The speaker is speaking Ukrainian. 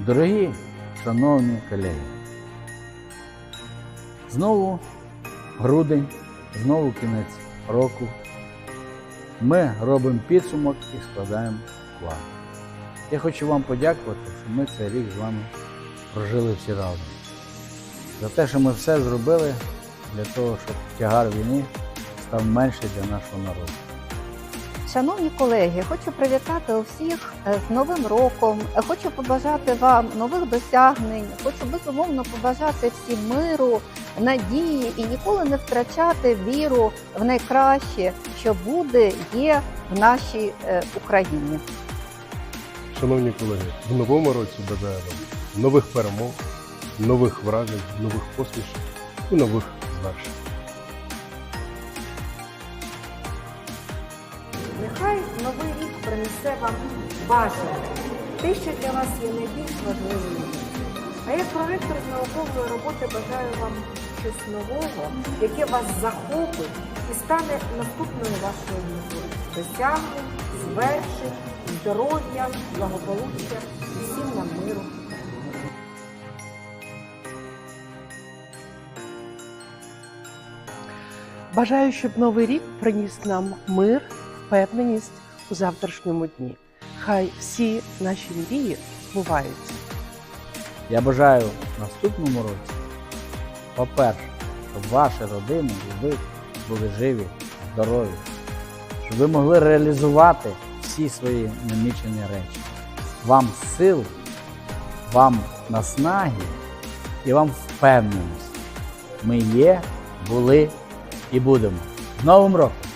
Дорогі, шановні колеги, знову грудень, знову кінець року. Ми робимо підсумок і складаємо план. Я хочу вам подякувати, що ми цей рік з вами прожили всі разом. За те, що ми все зробили для того, щоб тягар війни став менший для нашого народу. Шановні колеги, хочу привітати усіх е, з Новим роком. Хочу побажати вам нових досягнень. Хочу безумовно побажати всім миру, надії і ніколи не втрачати віру в найкраще, що буде, є в нашій е, Україні. Шановні колеги, в новому році бажаю вам нових перемог, нових вражень, нових посмішок і нових звершень. Нехай новий рік принесе вам бажане, те, що для вас є найбільш важливим. А як проректор з наукової роботи бажаю вам щось нового, яке вас захопить і стане наступною вашою метою. Досягнень, звершень, здоров'я, благополуччя, всім нам миру. Бажаю, щоб новий рік приніс нам мир, впевненість у завтрашньому дні. Хай всі наші мрії збуваються. Я бажаю в наступному році, по-перше, щоб ваші родини і ви були живі, здорові, щоб ви могли реалізувати всі свої намічені речі. Вам сил, вам наснаги і вам впевненості. Ми є, були і будемо. З Новим роком!